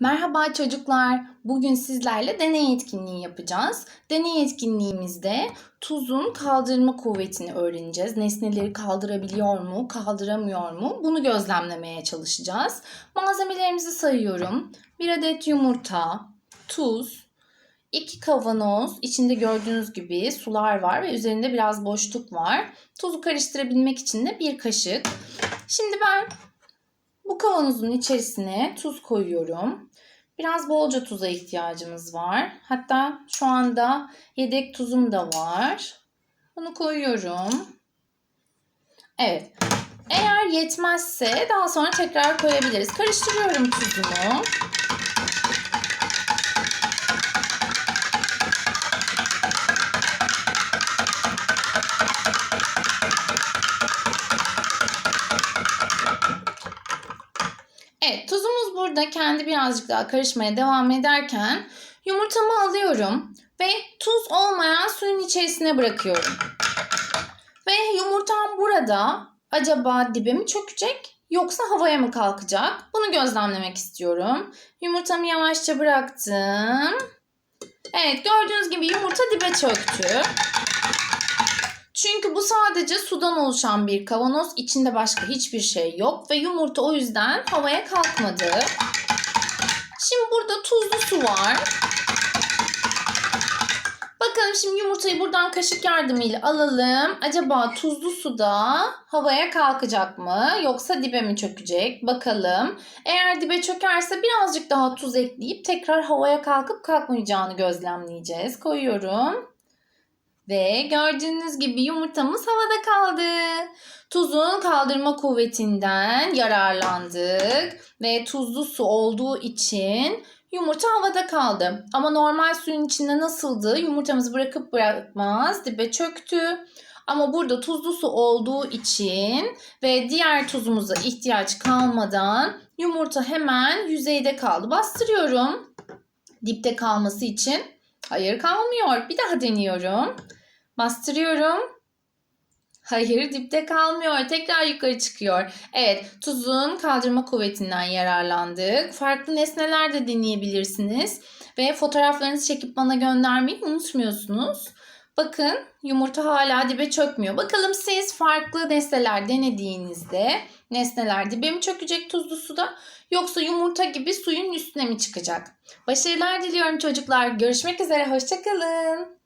Merhaba çocuklar. Bugün sizlerle deney etkinliği yapacağız. Deney etkinliğimizde tuzun kaldırma kuvvetini öğreneceğiz. Nesneleri kaldırabiliyor mu, kaldıramıyor mu? Bunu gözlemlemeye çalışacağız. Malzemelerimizi sayıyorum. Bir adet yumurta, tuz, iki kavanoz, içinde gördüğünüz gibi sular var ve üzerinde biraz boşluk var. Tuzu karıştırabilmek için de bir kaşık. Şimdi ben bu kavanozun içerisine tuz koyuyorum. Biraz bolca tuza ihtiyacımız var. Hatta şu anda yedek tuzum da var. Bunu koyuyorum. Evet. Eğer yetmezse daha sonra tekrar koyabiliriz. Karıştırıyorum tuzumu. Evet tuzumuz burada kendi birazcık daha karışmaya devam ederken yumurtamı alıyorum ve tuz olmayan suyun içerisine bırakıyorum. Ve yumurtam burada acaba dibe mi çökecek yoksa havaya mı kalkacak? Bunu gözlemlemek istiyorum. Yumurtamı yavaşça bıraktım. Evet gördüğünüz gibi yumurta dibe çöktü. Sadece sudan oluşan bir kavanoz. İçinde başka hiçbir şey yok ve yumurta o yüzden havaya kalkmadı. Şimdi burada tuzlu su var. Bakalım şimdi yumurtayı buradan kaşık yardımıyla alalım. Acaba tuzlu suda havaya kalkacak mı yoksa dibe mi çökecek? Bakalım. Eğer dibe çökerse birazcık daha tuz ekleyip tekrar havaya kalkıp kalkmayacağını gözlemleyeceğiz. Koyuyorum. Ve gördüğünüz gibi yumurtamız havada kaldı. Tuzun kaldırma kuvvetinden yararlandık ve tuzlu su olduğu için yumurta havada kaldı. Ama normal suyun içinde nasıldı? Yumurtamızı bırakıp bırakmaz dibe çöktü. Ama burada tuzlu su olduğu için ve diğer tuzumuza ihtiyaç kalmadan yumurta hemen yüzeyde kaldı. Bastırıyorum dipte kalması için. Hayır kalmıyor. Bir daha deniyorum. Bastırıyorum. Hayır dipte kalmıyor. Tekrar yukarı çıkıyor. Evet tuzun kaldırma kuvvetinden yararlandık. Farklı nesneler de deneyebilirsiniz. Ve fotoğraflarınızı çekip bana göndermeyi unutmuyorsunuz. Bakın yumurta hala dibe çökmüyor. Bakalım siz farklı nesneler denediğinizde nesneler dibe mi çökecek tuzlu suda yoksa yumurta gibi suyun üstüne mi çıkacak? Başarılar diliyorum çocuklar. Görüşmek üzere. Hoşçakalın.